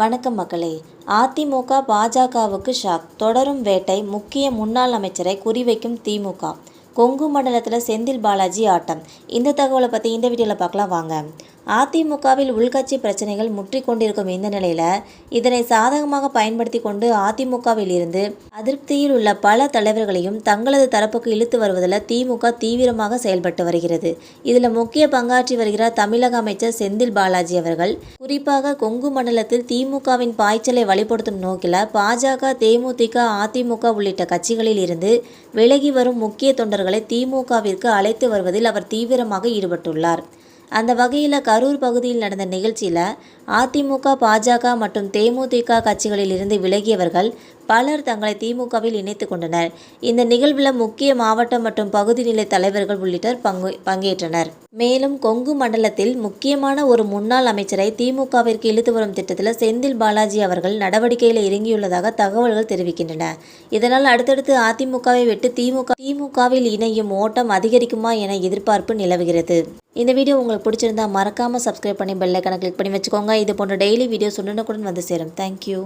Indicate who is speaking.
Speaker 1: வணக்கம் மக்களே. அதிமுக பாஜகவுக்கு ஷாக். தொடரும் வேட்டை முக்கிய முன்னாள் அமைச்சரை குறிவைக்கும் திமுக. கொங்கு மண்டலத்தில் செந்தில் பாலாஜி ஆட்டம். இந்த தகவலை பற்றி இந்த வீடியோவில் பார்க்கலாம். வாங்க. அதிமுகவில் உள்கட்சி பிரச்சனைகள் முற்றி கொண்டிருக்கும் இந்த நிலையில் இதனை சாதகமாக பயன்படுத்தி கொண்டு அதிமுகவில் இருந்து அதிருப்தியில் உள்ள பல தலைவர்களையும் தங்களது தரப்புக்கு இழுத்து வருவதில் திமுக தீவிரமாக செயல்பட்டு வருகிறது. இதில் முக்கிய பங்காற்றி வருகிறார் தமிழக அமைச்சர் செந்தில் பாலாஜி அவர்கள். குறிப்பாக கொங்கு மண்டலத்தில் திமுகவின் பாய்ச்சலை வலுப்படுத்தும் நோக்கில் பாஜக தேமுதிக அதிமுக உள்ளிட்ட கட்சிகளில் இருந்து விலகி வரும் முக்கிய தொண்டர்களை திமுகவிற்கு அழைத்து வருவதில் அவர் தீவிரமாக ஈடுபட்டுள்ளார். அந்த வகையில் கரூர் பகுதியில் நடந்த நிகழ்ச்சியில் அதிமுக பாஜக மற்றும் தேமுதிக கட்சிகளில் இருந்து விலகியவர்கள் பலர் தங்களை திமுகவில் இணைத்து கொண்டனர். இந்த நிகழ்வில் முக்கிய மாவட்ட மற்றும் பகுதி நிலை தலைவர்கள் உள்ளிட்டோர் பங்கு பங்கேற்றனர். மேலும் கொங்கு மண்டலத்தில் முக்கியமான ஒரு முன்னாள் அமைச்சரை திமுகவிற்கு இழுத்து வரும் திட்டத்தில் செந்தில் பாலாஜி அவர்கள் நடவடிக்கையில் இறங்கியுள்ளதாக தகவல்கள் தெரிவிக்கின்றன. இதனால் அடுத்தடுத்து அதிமுகவை விட்டு திமுக திமுகவில் இணையும் ஓட்டம் அதிகரிக்குமா என எதிர்பார்ப்பு நிலவுகிறது. இந்த வீடியோ உங்களுக்கு பிடிச்சிருந்தா மறக்காமல் சப்ஸ்கிரைப் பண்ணி பெல் ஐக்கனை கிளிக் பண்ணி வச்சுக்கோங்க. இது போன்ற டெய்லி வீடியோஸ் உடனுக்குடன் வந்து சேரும். தேங்க்யூ